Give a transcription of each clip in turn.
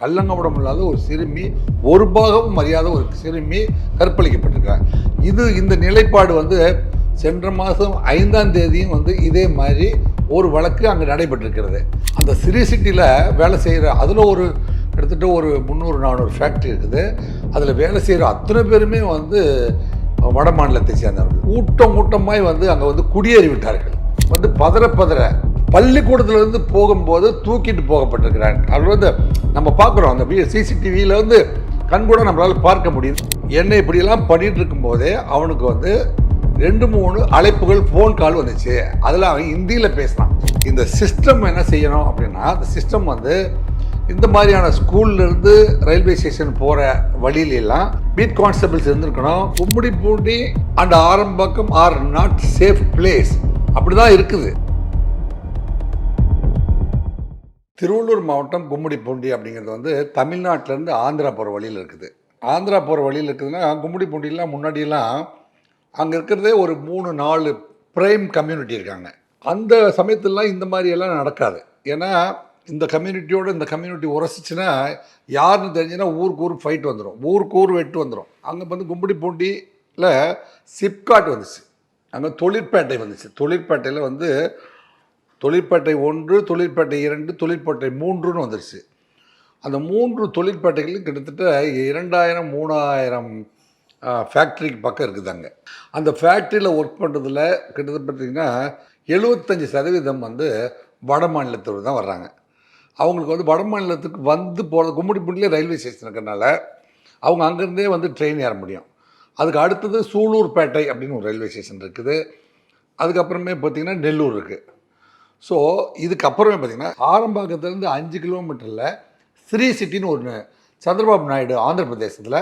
கல்லங்கப்படம் இல்லாத ஒரு சிறுமி ஒரு பாகம் மரியாத ஒரு சிறுமி கற்பழிக்கப்பட்டிருக்கிறார். இது இந்த நிலைப்பாடு வந்து சென்ற மாதம் ஐந்தாம் தேதியும் வந்து இதே மாதிரி ஒரு வழக்கு அங்கே நடைபெற்றிருக்கிறது. அந்த சிறி சிட்டியில் வேலை செய்கிற அதில் ஒரு கிட்டத்தட்ட ஒரு முந்நூறு நானூறு ஃபேக்ட்ரி இருக்குது. அதில் வேலை செய்கிற அத்தனை பேருமே வந்து வட மாநிலத்தை சேர்ந்தவர்கள். கூட்டம் கூட்டமாய் வந்து அங்கே வந்து குடியேறி விட்டார்கள் வந்து பதற பதற. பள்ளிக்கூடத்துலேருந்து போகும்போது தூக்கிட்டு போகப்பட்டிருக்கிறாங்க அவர் வந்து நம்ம பார்க்குறோம் அந்த சிசிடிவியில் வந்து கண்கூட நம்மளால் பார்க்க முடியும் என்னை இப்படியெல்லாம் பண்ணிட்டு இருக்கும்போதே அவனுக்கு வந்து ரெண்டு மூணு அழைப்புகள் ஃபோன் கால் வந்துச்சு. அதில் அவன் ஹிந்தியில் பேசினான் இந்த சிஸ்டம் என்ன செய்யணும் அப்படின்னா அந்த சிஸ்டம் வந்து இந்த மாதிரியான ஸ்கூல்லேருந்து ரயில்வே ஸ்டேஷன் போகிற வழியிலெல்லாம் பீட் கான்ஸ்டபிள்ஸ் இருந்திருக்கணும். Gummidipoondi and Arambakkam are not safe place அப்படி தான் இருக்குது. திருவள்ளூர் மாவட்டம் கும்முடிப்பூண்டி அப்படிங்கிறது வந்து தமிழ்நாட்டிலேருந்து ஆந்திரா போகிற வழியில் இருக்குது. ஆந்திரா போகிற வழியில் இருக்குதுன்னா கும்முடிப்பூண்டிலாம் முன்னாடியெல்லாம் அங்கே இருக்கிறதே ஒரு மூணு நாலு பிரைம் கம்யூனிட்டி இருக்காங்க. அந்த சமயத்துலலாம் இந்த மாதிரியெல்லாம் நடக்காது. ஏன்னா இந்த கம்யூனிட்டியோட இந்த கம்யூனிட்டி உரசிச்சுன்னா யாருன்னு தெரிஞ்சுன்னா ஊருக்கு ஊர் ஃபைட் வந்துடும் ஊருக்கு ஊர் வெட்டு வந்துடும் அங்கே வந்து கும்முடிப்பூண்டியில் சிப்காட் வந்துச்சு. அங்கே தொழிற்பேட்டை வந்துச்சு. தொழிற்பேட்டையில் வந்து தொழிற்பேட்டை ஒன்று தொழிற்பேட்டை இரண்டு தொழிற்பேட்டை மூன்றுன்னு வந்துருச்சு. அந்த மூன்று தொழிற்பேட்டைகளும் கிட்டத்தட்ட இரண்டாயிரம் மூணாயிரம் ஃபேக்ட்ரிக்கு பக்கம் இருக்குது அங்கே அந்த ஃபேக்ட்ரியில் ஒர்க் பண்ணுறதுல கிட்டத்தட்ட பார்த்திங்கன்னா எழுபத்தஞ்சி சதவீதம் வந்து வட மாநிலத்தோடு தான் வர்றாங்க. அவங்களுக்கு வந்து வட மாநிலத்துக்கு வந்து போகிறது கும்மிடிப்பூண்டிலே ரயில்வே ஸ்டேஷன் இருக்கிறனால அவங்க அங்கேருந்தே வந்து ட்ரெயின் ஏற முடியும். அதுக்கு அடுத்தது சூலூர்பேட்டை அப்படின்னு ஒரு ரயில்வே ஸ்டேஷன் இருக்குது. அதுக்கப்புறமே பார்த்திங்கன்னா நெல்லூர் இருக்குது ஸோ இதுக்கப்புறமே பார்த்திங்கன்னா ஆரம்பாக்கத்துலேருந்து அஞ்சு கிலோமீட்டரில் ஸ்ரீ சிட்டின்னு ஒன்று சந்திரபாபு நாயுடு ஆந்திர பிரதேசத்தில்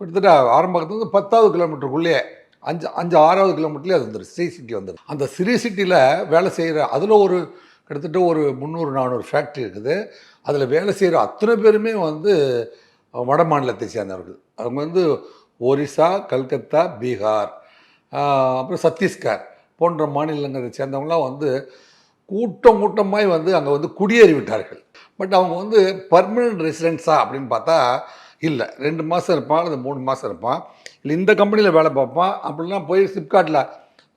கிட்டத்தட்ட ஆரம்பாக்கத்துலேருந்து பத்தாவது கிலோமீட்டருக்குள்ளேயே அஞ்சு அஞ்சு ஆறாவது கிலோமீட்டர்லேயே அது வந்துடும் ஸ்ரீ சிட்டி வந்துடும் அந்த ஸ்ரீ சிட்டியில் வேலை செய்கிற அதில் ஒரு கிட்டத்தட்ட ஒரு முந்நூறு நானூறு ஃபேக்ட்ரி இருக்குது. அதில் வேலை செய்கிற அத்தனை பேருமே வந்து வட மாநிலத்தை சேர்ந்தவர்கள். அவங்க வந்து ஒரிசா கல்கத்தா பீகார் அப்புறம் சத்தீஸ்கர் போன்ற மாநிலங்களை சேர்ந்தவங்களாம் வந்து கூட்டம் கூட்டமாய் வந்து அங்கே வந்து குடியேறி விட்டார்கள் பட் அவங்க வந்து பர்மனன்ட் ரெசிடென்ஸா அப்படின்னு பார்த்தா இல்லை. ரெண்டு மாதம் இருப்பான் அல்லது மூணு மாதம் இருப்பான். இல்லை இந்த கம்பெனியில் வேலை பார்ப்பான். அப்படிலாம் போய் சிப்காட்டில்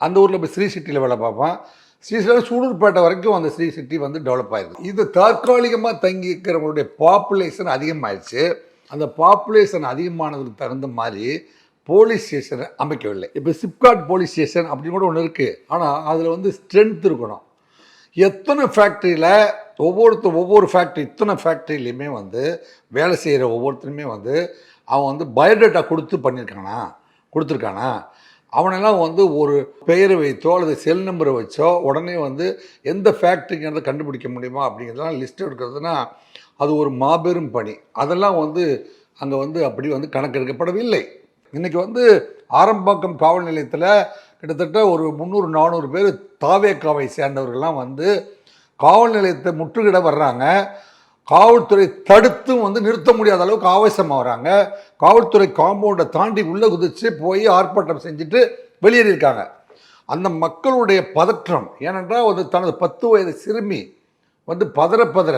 அந்த ஊரில் போய் ஸ்ரீ சிட்டியில் வேலை பார்ப்பான். ஸ்ரீ சூடுபேட்டை சூலூர்பேட்டை வரைக்கும் அந்த ஸ்ரீ சிட்டி வந்து டெவலப் ஆயிருக்கு இது தற்காலிகமாக தங்கி இருக்கிறவங்களுடைய பாப்புலேஷன் அதிகமாகிடுச்சு அந்த பாப்புலேஷன் அதிகமானதுக்கு தகுந்த மாதிரி போலீஸ் ஸ்டேஷனை அமைக்கவில்லை. இப்போ சிப்காட் போலீஸ் ஸ்டேஷன் அப்படின்னு கூட ஒன்று இருக்குது ஆனால் அதில் வந்து ஸ்ட்ரென்த் இருக்கணும். எத்தனை ஃபேக்ட்ரியில் ஒவ்வொருத்தர் ஒவ்வொரு ஃபேக்ட்ரி இத்தனை ஃபேக்ட்ரிலையுமே வந்து வேலை செய்கிற ஒவ்வொருத்தருமே வந்து அவன் வந்து பயோடேட்டா கொடுத்து பண்ணியிருக்கானா கொடுத்துருக்கானா? அவனெல்லாம் வந்து ஒரு பெயரை வைத்தோ அல்லது செல் நம்பரை வச்சோ உடனே வந்து எந்த ஃபேக்ட்ரிங்கிறத கண்டுபிடிக்க முடியுமா அப்படிங்கிறதெல்லாம் லிஸ்ட் எடுக்கிறதுனா அது ஒரு மாபெரும் பணி. அதெல்லாம் வந்து அங்கே வந்து அப்படி வந்து கணக்கெடுக்கப்படவில்லை. இன்றைக்கி வந்து ஆரம்பாக்கம் காவல் நிலையத்தில் கிட்டத்தட்ட ஒரு முந்நூறு நானூறு பேர் தாவேக்காவை சேர்ந்தவர்கள்லாம் வந்து காவல் நிலையத்தை முற்றுகிட வர்றாங்க. காவல்துறை தடுத்தும் வந்து நிறுத்த முடியாத அளவுக்கு ஆவேசமாக வராங்க காவல்துறை காம்பவுண்டை தாண்டி உள்ளே குதிச்சு போய் ஆர்ப்பாட்டம் செஞ்சுட்டு வெளியேறியிருக்காங்க அந்த மக்களுடைய பதற்றம் ஏனென்றால் வந்து தனது பத்து வயது சிறுமி வந்து பதற பதற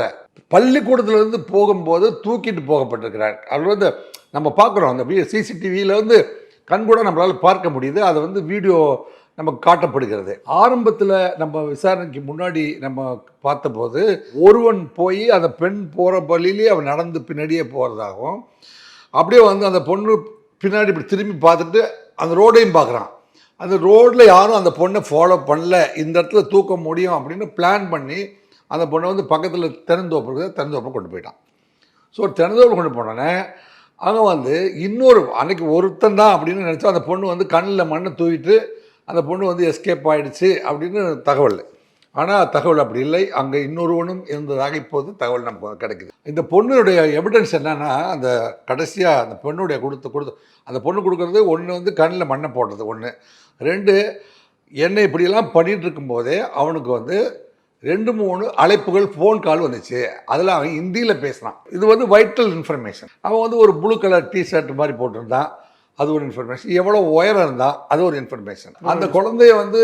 பள்ளிக்கூடத்துலேருந்து போகும்போது தூக்கிட்டு போகப்பட்டிருக்கிறார். அது வந்து நம்ம பார்க்குறோம் அந்த சிசிடிவியில் வந்து கண்கூட நம்மளால் பார்க்க முடியுது. அதை வந்து வீடியோ நமக்கு காட்டப்படுகிறது. ஆரம்பத்தில் நம்ம விசாரணைக்கு முன்னாடி நம்ம பார்த்தபோது ஒருவன் போய் அந்த பெண் போகிற வழியிலே அவன் நடந்து பின்னாடியே போகிறதாகவும் அப்படியே வந்து அந்த பொண்ணு பின்னாடி இப்படி திரும்பி பார்த்துட்டு அந்த ரோடையும் பார்க்குறான். அந்த ரோட்டில் யாரும் அந்த பொண்ணை ஃபாலோ பண்ணல. இந்த இடத்துல தூக்க முடியும் அப்படின்னு பிளான் பண்ணி அந்த பொண்ணை வந்து பக்கத்தில் திறந்தோப்பு இருக்குது கொண்டு போயிட்டான். ஸோ திறந்தோப்பு கொண்டு போனோன்னே அங்கே வந்து இன்னொரு அன்னைக்கு ஒருத்தன் தான் அப்படின்னு நினச்சா அந்த பொண்ணு வந்து கண்ணில் மண்ணை தூவிட்டு அந்த பொண்ணு வந்து எஸ்கேப் ஆகிடுச்சு அப்படின்னு தகவல். ஆனால் தகவல் அப்படி இல்லை. அங்கே இன்னொருவனும் இருந்ததாக இப்போது தகவல் நமக்கு கிடைக்குது. இந்த பொண்ணுடைய எவிடன்ஸ் என்னென்னா அந்த கடைசியாக அந்த பெண்ணுடைய கொடுத்து கொடுத்து அந்த பொண்ணு கொடுக்குறது ஒன்று வந்து கண்ணில் மண்ணை போடுறது ஒன்று ரெண்டு என்னை இப்படியெல்லாம் பண்ணிகிட்டு இருக்கும்போதே அவனுக்கு வந்து ரெண்டு மூணு அழைப்புகள் ஃபோன் கால் வந்துச்சு. அதில் அவன் ஹிந்தியில் பேசினான் இது வந்து வைட்டல் இன்ஃபர்மேஷன் அவன் வந்து ஒரு ப்ளூ கலர் டிஷர்ட் மாதிரி போட்டிருந்தான். அது ஒரு இன்ஃபர்மேஷன் எவ்வளோ உயரம் இருந்தால் அது ஒரு இன்ஃபர்மேஷன் அந்த குழந்தைய வந்து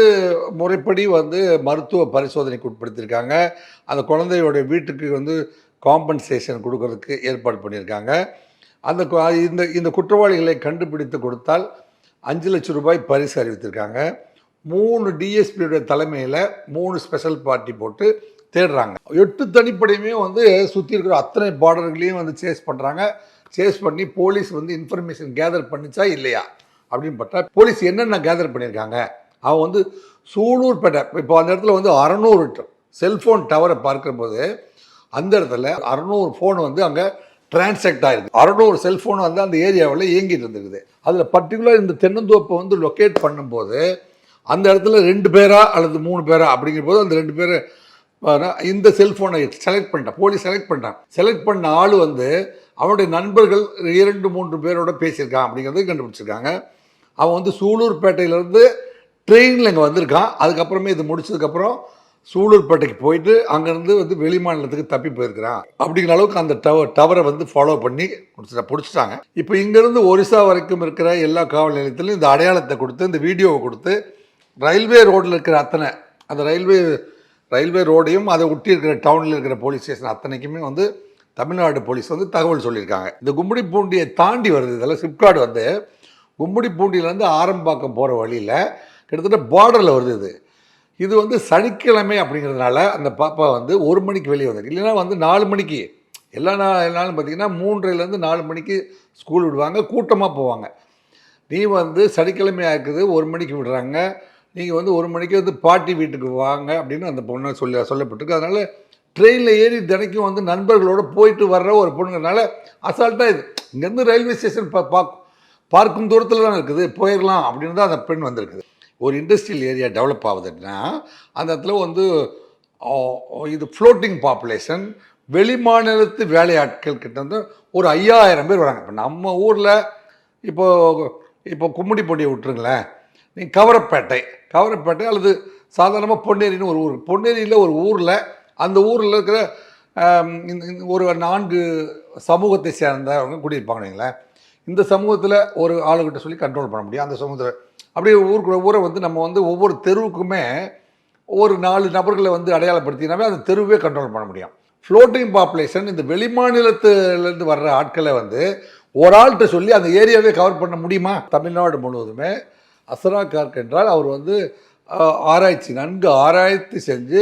முறைப்படி வந்து மருத்துவ பரிசோதனைக்கு உட்படுத்தியிருக்காங்க. அந்த குழந்தையோட வீட்டுக்கு வந்து காம்பன்சேஷன் கொடுக்கறதுக்கு ஏற்பாடு பண்ணியிருக்காங்க. அந்த இந்த இந்த குற்றவாளிகளை கண்டுபிடித்து கொடுத்தால் அஞ்சு லட்சம் ரூபாய் பரிசு அறிவித்திருக்காங்க. மூணு டிஎஸ்பியோட தலைமையில் மூணு ஸ்பெஷல் பார்ட்டி போட்டு தேடுறாங்க. எட்டு தனிப்படையுமே வந்து சுற்றி இருக்கிற அத்தனை பார்டர்களையும் வந்து சேஸ் பண்ணுறாங்க சேஸ் பண்ணி போலீஸ் வந்து இன்ஃபர்மேஷன் கேதர் பண்ணிச்சா இல்லையா அப்படின்னு பார்த்தா போலீஸ் என்னென்ன கேதர் பண்ணியிருக்காங்க? அவன் வந்து சூலூர்பேட்டை இப்போ அந்த இடத்துல வந்து அறநூறு செல்ஃபோன் டவரை பார்க்குற போது அந்த இடத்துல அறநூறு ஃபோன் வந்து அங்கே டிரான்சாக்ட் ஆயிருக்கு. அறநூறு செல்ஃபோன் வந்து அந்த ஏரியாவில் இயங்கிட்டு இருந்திருக்குது. அதில் பர்டிகுலர் இந்த தென்னந்தோப்பை வந்து லொக்கேட் பண்ணும்போது அந்த இடத்துல ரெண்டு பேரா அல்லது மூணு பேரா அப்படிங்கிற போது அந்த ரெண்டு பேர் இந்த செல்ஃபோனை செலக்ட் பண்ணிட்டான். போலீஸ் செலக்ட் பண்ணிட்டான். செலக்ட் பண்ண ஆள் வந்து அவனுடைய நண்பர்கள் இரண்டு மூன்று பேரோட பேசியிருக்கான் அப்படிங்கிறத கண்டுபிடிச்சிருக்காங்க. அவன் வந்து சூலூர்பேட்டையிலேருந்து ட்ரெயினில் இங்கே வந்திருக்கான். அதுக்கப்புறமே இது முடிச்சதுக்கப்புறம் சூலூர்பேட்டைக்கு போயிட்டு அங்கேருந்து வந்து வெளி மாநிலத்துக்கு தப்பி போயிருக்கிறான். அப்படிங்கிற அளவுக்கு அந்த டவர் டவரை வந்து ஃபாலோ பண்ணி முடிச்சிட்டா பிடிச்சிட்டாங்க. இப்போ இங்கேருந்து ஒரிசா வரைக்கும் இருக்கிற எல்லா காவல் நிலையத்திலும் இந்த அடையாளத்தை கொடுத்து இந்த வீடியோவை கொடுத்து ரயில்வே ரோடில் இருக்கிற அத்தனை அந்த ரயில்வே ரயில்வே ரோடையும் அதை ஒட்டி இருக்கிற டவுனில் இருக்கிற போலீஸ் ஸ்டேஷன் அத்தனைக்குமே வந்து தமிழ்நாடு போலீஸ் வந்து தகவல் சொல்லியிருக்காங்க. இந்த கும்படி பூண்டியை தாண்டி வருது இதெல்லாம் சிப்காடு வந்து. கும்படி பூண்டியிலேருந்து ஆரம்பாக்கம் போகிற வழியில் கிட்டத்தட்ட பார்டரில் வருது இது. இது வந்து சனிக்கிழமை அப்படிங்கிறதுனால அந்த பாப்பா வந்து ஒரு மணிக்கு வெளியே வந்தாங்க இல்லைன்னா வந்து நாலு மணிக்கு. எல்லா நாள் நாளும் பார்த்தீங்கன்னா மூன்றையிலேருந்து நாலு மணிக்கு ஸ்கூல் விடுவாங்க கூட்டமாக போவாங்க. நீ வந்து சனிக்கிழமையாக இருக்குது ஒரு மணிக்கு விடுறாங்க. நீங்கள் வந்து ஒரு மணிக்கு வந்து பாட்டி வீட்டுக்கு வாங்க அப்படின்னு அந்த பொண்ணை சொல்லி சொல்லப்பட்டிருக்கு. அதனால் ட்ரெயினில் ஏறி தினைக்கும் வந்து நண்பர்களோடு போயிட்டு வர்ற ஒரு பொண்ணுங்கனால அசால்ட்டாக இது. இங்கேருந்து ரயில்வே ஸ்டேஷன் பா பா பார்க்கும் தூரத்தில் தான் இருக்குது போயிடலாம் அப்படின்னு தான் அந்த பெண் வந்திருக்குது. ஒரு இண்டஸ்ட்ரியல் ஏரியா டெவலப் ஆகுதுன்னா அந்த இடத்துல வந்து இது ஃப்ளோட்டிங் பாப்புலேஷன் வெளி மாநிலத்து வேலையாட்கள் கிட்ட வந்து ஒரு ஐயாயிரம் பேர் வராங்க. இப்போ நம்ம ஊரில் இப்போது இப்போ கும்மிடி பொடியை விட்டுருங்களேன். நீங்கள் கவரப்பேட்டை கவரப்பேட்டை அல்லது சாதாரணமாக பொன்னேரின்னு ஒரு ஊர். பொன்னேரியில் ஒரு ஊரில் அந்த ஊரில் இருக்கிற இந்த- இந்த ஒரு நான்கு சமூகத்தை சேர்ந்தவங்க குடியிருப்பாங்க வைங்களேன் இந்த சமூகத்தில் ஒரு ஆளுகிட்ட சொல்லி கண்ட்ரோல் பண்ண முடியும். அந்த சமூகத்தில் அப்படியே ஊருக்குள்ள ஊரை வந்து நம்ம வந்து ஒவ்வொரு தெருவுக்குமே ஒரு நாலு நபர்களை வந்து அடையாளப்படுத்தினாவே அந்த தெருவே கண்ட்ரோல் பண்ண முடியும். ஃப்ளோட்டிங் பாப்புலேஷன் இந்த வெளிமாநிலத்துலேருந்து வர்ற ஆட்களை வந்து ஒரு ஆள்கிட்ட சொல்லி அந்த ஏரியாவே கவர் பண்ண முடியுமா? தமிழ்நாடு முழுவதுமே அசரா கார்க் என்றால் அவர் வந்து ஆராய்ச்சி நன்கு ஆராய்ச்சி செஞ்சு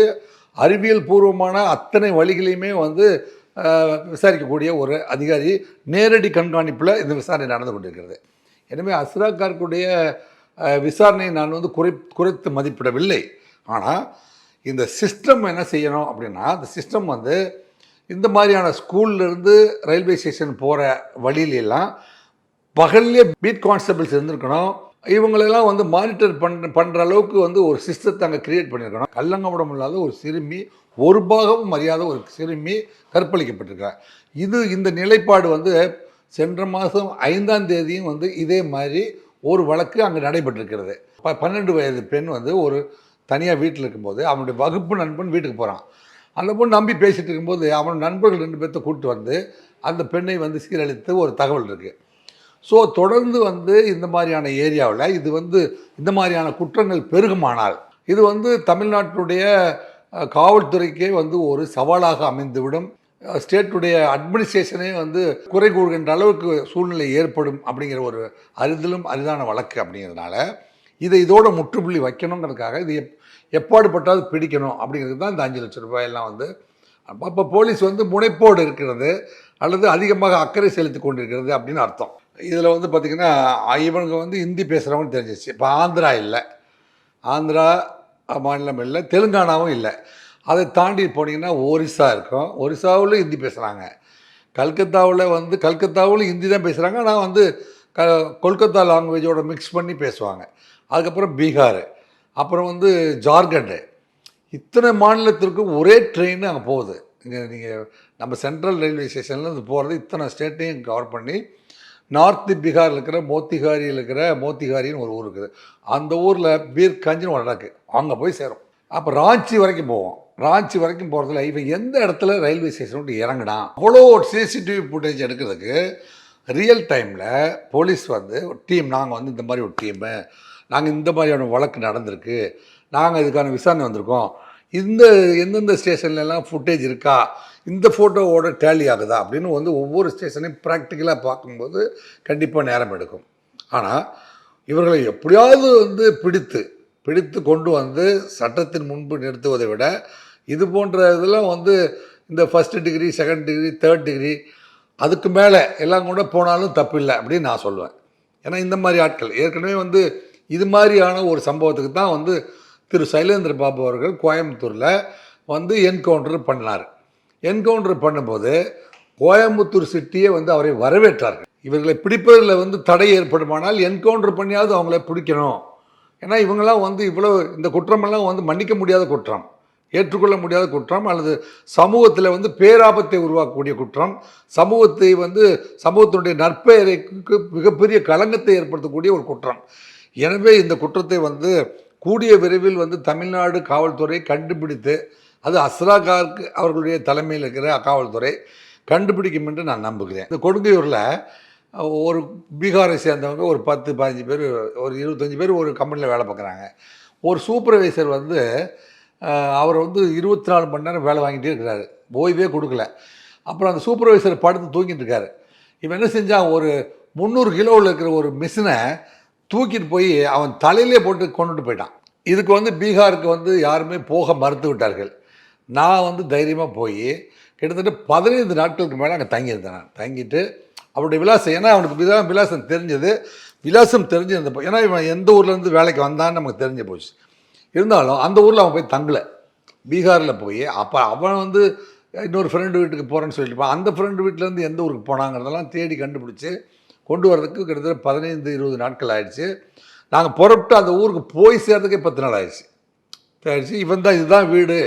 அறிவியல் பூர்வமான அத்தனை வழிகளையுமே வந்து விசாரிக்கக்கூடிய ஒரு அதிகாரி நேரடி கண்காணிப்பில் இந்த விசாரணை நடந்து கொண்டிருக்கிறது. எனவே அஸ்ரா கார்க்குடைய விசாரணையை நான் வந்து குறை குறைத்து மதிப்பிடவில்லை. ஆனால் இந்த சிஸ்டம் என்ன செய்யணும் அப்படின்னா அந்த சிஸ்டம் வந்து இந்த மாதிரியான ஸ்கூல்லேருந்து ரயில்வே ஸ்டேஷன் போகிற வழியிலெல்லாம் பகல்லே பீட் கான்ஸ்டபிள்ஸ் இருந்திருக்கணும். இவங்களெல்லாம் வந்து மானிட்டர் பண் பண்ணுற அளவுக்கு வந்து ஒரு சிஸ்டத்தை அங்கே கிரியேட் பண்ணியிருக்கணும் கள்ளங்கபடம் இல்லாத ஒரு சிறுமி ஒரு பாகமும் அறியாத ஒரு சிறுமி கற்பழிக்கப்பட்டிருக்கிறார். இது இந்த நிலைப்பாடு வந்து சென்ற மாதம் ஐந்தாம் தேதியும் வந்து இதே மாதிரி ஒரு வழக்கு அங்கே நடைபெற்றிருக்கிறது. ப பன்னெண்டு வயது பெண் வந்து ஒரு தனியாக வீட்டில் இருக்கும்போது அவனுடைய வகுப்பு நண்பன் வீட்டுக்கு போகிறான் அந்த பொண்ணு நம்பி பேசிகிட்டு இருக்கும்போது அவன் நண்பர்கள் ரெண்டு பேர்த்த கூப்பிட்டு வந்து அந்த பெண்ணை வந்து சீரழித்து ஒரு தகவல் இருக்குது ஸோ தொடர்ந்து வந்து இந்த மாதிரியான ஏரியாவில் இது வந்து இந்த மாதிரியான குற்றங்கள் பெருகுமானால் இது வந்து தமிழ்நாட்டுடைய காவல்துறைக்கே வந்து ஒரு சவாலாக அமைந்துவிடும். ஸ்டேட்டுடைய அட்மினிஸ்ட்ரேஷனே வந்து குறை கூறுகின்ற அளவுக்கு சூழ்நிலை ஏற்படும் அப்படிங்கிற ஒரு அரிதிலும் அரிதான வழக்கு அப்படிங்கிறதுனால இதை இதோட முற்றுப்புள்ளி வைக்கணுங்கிறதுக்காக இது எப் எப்பாடுபட்டாவது பிடிக்கணும் அப்படிங்கிறது தான் இந்த அஞ்சு லட்சம் ரூபாயெல்லாம் வந்து அப்போ போலீஸ் வந்து முனைப்போடு இருக்கிறது அல்லது அதிகமாக அக்கறை செலுத்தி கொண்டிருக்கிறது அப்படின்னு அர்த்தம். இதில் வந்து பார்த்திங்கன்னா இவனுக்கு வந்து ஹிந்தி பேசுகிறவங்க தெரிஞ்சிச்சு இப்போ ஆந்திரா இல்லை. ஆந்திரா மாநிலம் இல்லை. தெலுங்கானாவும் இல்லை. அதை தாண்டி போனீங்கன்னா ஒரிசா இருக்கும். ஒரிசாவில் ஹிந்தி பேசுகிறாங்க கல்கத்தாவில் வந்து கல்கத்தாவில் ஹிந்தி தான் பேசுகிறாங்க ஆனால் வந்து க கொல்கத்தா லாங்குவேஜோட மிக்ஸ் பண்ணி பேசுவாங்க. அதுக்கப்புறம் பீகார். அப்புறம் வந்து ஜார்க்கண்டு. இத்தனை மாநிலத்திற்கும் ஒரே ட்ரெயின் அங்கே போகுது. இங்கே நீங்கள் நம்ம சென்ட்ரல் ரயில்வே ஸ்டேஷன்லேருந்து போகிறது இத்தனை ஸ்டேட்டையும் கவர் பண்ணி நார்த்து பீகாரில் இருக்கிற மோத்திகாரியில் இருக்கிற மோத்திகாரின்னு ஒரு ஊர் இருக்குது. அந்த ஊரில் பீர்கஞ்சின்னு ஒரு இடம் அங்கே போய் சேரும். அப்போ ராஞ்சி வரைக்கும் போவோம். ராஞ்சி வரைக்கும் போகிறதுல இவன் எந்த இடத்துல ரயில்வே ஸ்டேஷன் விட்டு இறங்குனா அவ்வளோ சிசிடிவி ஃபுட்டேஜ் எடுக்கிறதுக்கு ரியல் டைமில் போலீஸ் வந்து டீம் நாங்கள் வந்து இந்த மாதிரி ஒரு டீமு நாங்கள் இந்த மாதிரியான வழக்கு நடந்திருக்கு. நாங்கள் இதுக்கான விசாரணை வந்திருக்கோம். இந்த எந்தெந்த ஸ்டேஷன்லெல்லாம் ஃபுட்டேஜ் இருக்கா? இந்த ஃபோட்டோவோட டேலி ஆகுதா அப்படின்னு வந்து ஒவ்வொரு ஸ்டேஷனையும் ப்ராக்டிக்கலாக பார்க்கும்போது கண்டிப்பாக நேரம் எடுக்கும். ஆனால் இவர்களை எப்படியாவது வந்து பிடித்து பிடித்து கொண்டு வந்து சட்டத்தின் முன்பு நிறுத்துவதை விட இது போன்ற இதெல்லாம் வந்து இந்த first degree second degree third degree அதுக்கு மேலே எல்லாம் கூட போனாலும் தப்பில்லை அப்படின்னு நான் சொல்லுவேன் ஏன்னா இந்த மாதிரி ஆட்கள் ஏற்கனவே வந்து இது மாதிரியான ஒரு சம்பவத்துக்கு தான் வந்து திரு சைலேந்திர பாபு அவர்கள் கோயம்புத்தூரில் வந்து என்கவுண்டர் பண்ணார். என்கவுண்டர் பண்ணும்போது கோயம்புத்தூர் சிட்டியே வந்து அவரை வரவேற்றார்கள். இவர்களை பிடிப்பதில் வந்து தடை ஏற்படுமானால் என்கவுண்டர் பண்ணியாவது அவங்கள பிடிக்கணும். ஏன்னா இவங்கெல்லாம் வந்து இவ்வளோ இந்த குற்றமெல்லாம் வந்து மன்னிக்க முடியாத குற்றம் ஏற்றுக்கொள்ள முடியாத குற்றம் அல்லது சமூகத்தில் வந்து பேராபத்தை உருவாக்கக்கூடிய குற்றம் சமூகத்தை வந்து சமூகத்தினுடைய நற்பெயருக்கு மிகப்பெரிய களங்கத்தை ஏற்படுத்தக்கூடிய ஒரு குற்றம். எனவே இந்த குற்றத்தை வந்து கூடிய விரைவில் வந்து தமிழ்நாடு காவல்துறை கண்டுபிடித்து அது அஸ்ராகாருக்கு அவர்களுடைய தலைமையில் இருக்கிற காவல்துறை கண்டுபிடிக்கும் என்று நான் நம்புகிறேன். இந்த கொடுங்கையூரில் ஒரு பீகாரை சேர்ந்தவங்க ஒரு பத்து பதினஞ்சு பேர் ஒரு இருபத்தஞ்சி பேர் ஒரு கம்பெனியில் வேலை பார்க்குறாங்க. ஒரு சூப்பர்வைசர் வந்து அவர் வந்து இருபத்தி நாலு மணி நேரம் வேலை வாங்கிட்டே இருக்கிறாரு. ஓய்வே கொடுக்கல. அப்புறம் அந்த சூப்பர்வைசர் படுத்து தூங்கிட்டு இருக்காரு. இவன் என்ன செஞ்சான்? ஒரு முந்நூறு கிலோவில் இருக்கிற ஒரு மிஷினை தூக்கிட்டு போய் அவன் தலையிலே போட்டு கொண்டுட்டு போயிட்டான். இதுக்கு வந்து பீகாருக்கு வந்து யாருமே போக மறுத்து விட்டார்கள். நான் வந்து தைரியமாக போய் கிட்டத்தட்ட பதினைந்து நாட்களுக்கு மேலே அங்கே தங்கியிருந்தேன் நான். தங்கிட்டு அவருடைய விலாசம் ஏன்னா அவனுக்கு விதா விலாசம் தெரிஞ்சது. விலாசம் தெரிஞ்சிருந்த ஏன்னா இவன் எந்த ஊர்லேருந்து வேலைக்கு வந்தான்னு நமக்கு தெரிஞ்சு போச்சு. இருந்தாலும் அந்த ஊரில் அவன் போய் தங்கலை. பீகாரில் போய் அப்போ அவன் வந்து இன்னொரு ஃப்ரெண்டு வீட்டுக்கு போகிறேன்னு சொல்லிட்டு அந்த ஃப்ரெண்டு வீட்டிலேருந்து எந்த ஊருக்கு போனாங்கிறதெல்லாம் தேடி கண்டுபிடிச்சி கொண்டு வரதுக்கு கிட்டத்தட்ட பதினைந்து இருபது நாட்கள் ஆயிடுச்சு. நாங்கள் புறப்பட்டு அந்த ஊருக்கு போய் சேர்றதுக்கே பத்து நாள் ஆயிடுச்சு. ஆயிடுச்சு. இவன் தான் இதுதான் வீடு.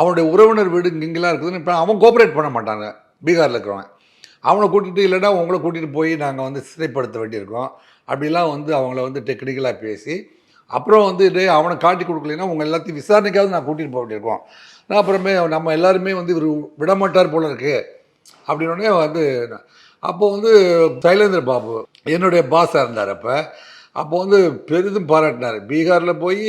அவனுடைய உறவினர் வீடு இங்கெல்லாம் இருக்குதுன்னு இப்போ அவன் கோஆப்ரேட் பண்ண மாட்டாங்க. பீகாரில் இருக்கிறவன். அவனை கூட்டிகிட்டு இல்லைன்னா உங்களை கூட்டிகிட்டு போய் நாங்கள் வந்து சிறைப்படுத்த வேண்டியிருக்கோம். அப்படிலாம் வந்து அவங்கள வந்து டெக்னிக்கலாக பேசி அப்புறம் வந்து டே அவனை காட்டி கொடுக்கலைன்னா உங்கள் எல்லாத்தையும் விசாரணைக்காவது நான் கூட்டிகிட்டு போக வேண்டியிருக்கோம். நான் அப்புறமே நம்ம எல்லாருமே வந்து இவர் விடமாட்டார் போல இருக்குது அப்படின்னே வந்து அப்போது வந்து சைலேந்திர பாபு என்னுடைய பாஸாக இருந்தார் அப்போ. அப்போ வந்து பெரிதும் பாராட்டினார். பீகாரில் போய்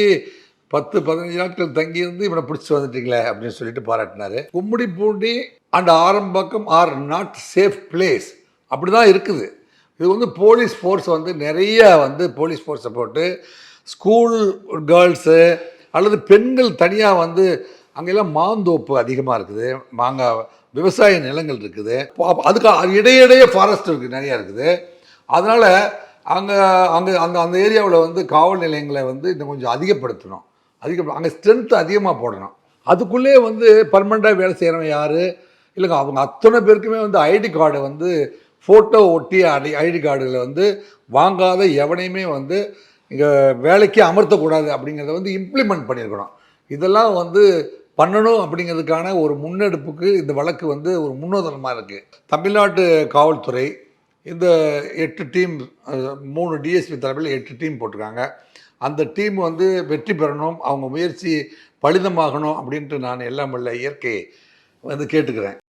பத்து பதினஞ்சு நாட்கள் தங்கியிருந்து இவனை பிடிச்சி வந்துட்டீங்களே அப்படின்னு சொல்லிட்டு பாராட்டினார். Gummidipoondi and Arambakkam are not safe place அப்படி தான் இருக்குது. இது வந்து போலீஸ் ஃபோர்ஸ் வந்து நிறைய வந்து போலீஸ் ஃபோர்ஸை போட்டு ஸ்கூல் கேர்ள்ஸு அல்லது பெண்கள் தனியாக வந்து அங்கெல்லாம் மாந்தோப்பு அதிகமாக இருக்குது. மாங்காய் விவசாய நிலங்கள் இருக்குது. அப்ப அதுக்கு இடையிடையே ஃபாரஸ்ட் இருக்குது நிறையா இருக்குது. அதனால் அங்கே அங்கே அந்த அந்த ஏரியாவில் வந்து காவல் நிலையங்களை வந்து இன்னும் கொஞ்சம் அதிகப்படுத்தணும். அதிகப்படும் அங்கே ஸ்ட்ரென்த் அதிகமாக போடணும். அதுக்குள்ளே வந்து பர்மனெண்ட்டாக வேலை செய்கிறவன் யார்? இல்லைங்க அவங்க அத்தனை பேருக்குமே வந்து ஐடி கார்டை வந்து ஃபோட்டோ ஒட்டிய ஐடி ஐடி கார்டுகளை வந்து வாங்காத எவனையுமே வந்து இங்கே வேலைக்கு அமர்த்தக்கூடாது அப்படிங்கிறத வந்து இம்ப்ளிமெண்ட் பண்ணியிருக்கணும். இதெல்லாம் வந்து பண்ணணும் அப்படிங்கிறதுக்கான ஒரு முன்னெடுப்புக்கு இந்த வழக்கு வந்து ஒரு முன்னோதனமாக இருக்குது தமிழ்நாட்டு காவல்துறை இந்த எட்டு டீம் மூணு டிஎஸ்பி தலைமையில் எட்டு டீம் போட்டிருக்காங்க. அந்த டீம் வந்து வெற்றி பெறணும் அவங்க முயற்சி பலிதமாகணும் அப்படின்ட்டு நான் எல்லாம் இல்லை இயற்கையை வந்து கேட்டுக்கிறேன்.